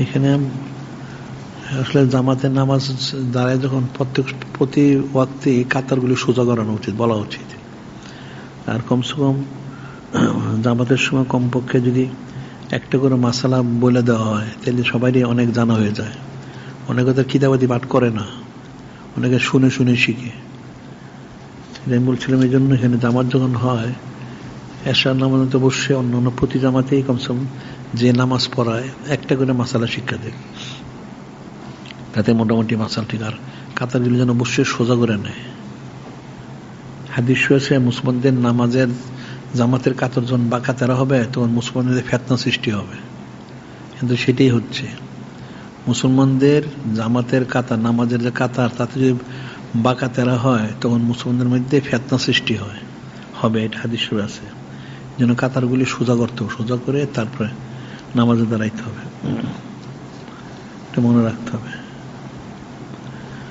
এখানে আসলে জামাতের নামাজ দাঁড়ায় যখন প্রত্যেক প্রতি ওয়াক্তে কাতারগুলি সোজা করানো উচিত, বলা উচিত। আর কমসে কম জামাতের সময় কমপক্ষে যদি একটা করে মাসালা বলে দেওয়া হয়, তাহলে সবারই অনেক জানা হয়ে যায়। অনেকে তো কিতাবাদি পাঠ করে না, অনেকে শুনে শুনে শিখে। আমি বলছিলাম এই জন্য এখানে জামাত যখন হয় এসার নামাজ অবশ্যই অন্য অন্য প্রতি জামাতেই কমসম যে নামাজ পড়ায়, একটা করে মাসালা শিক্ষা দেয়। তাতে মোটামুটি মাসাল ঠিক। আর কাতারগুলি যেন অবশ্যই সোজা করে নেয়। হাদিস হয়েছে মুসলমানদের নামাজের জামাতের কাতর যখন বাঁকা তেরা হবে, তখন মুসলমানদের ফেতনা সৃষ্টি হবে। কিন্তু সেটাই হচ্ছে, মুসলমানদের জামাতের কাতার, নামাজের যে কাতার, তাতে যদি বাঁকা তেরা হয়, তখন মুসলমানদের মধ্যে ফেতনা সৃষ্টি হয়। হবে, এটা হাদিস আছে যেন কাতারগুলি সোজা করতে সোজা করে তারপরে নামাজে দাঁড়াইতে হবে। এটা মনে রাখতে হবে।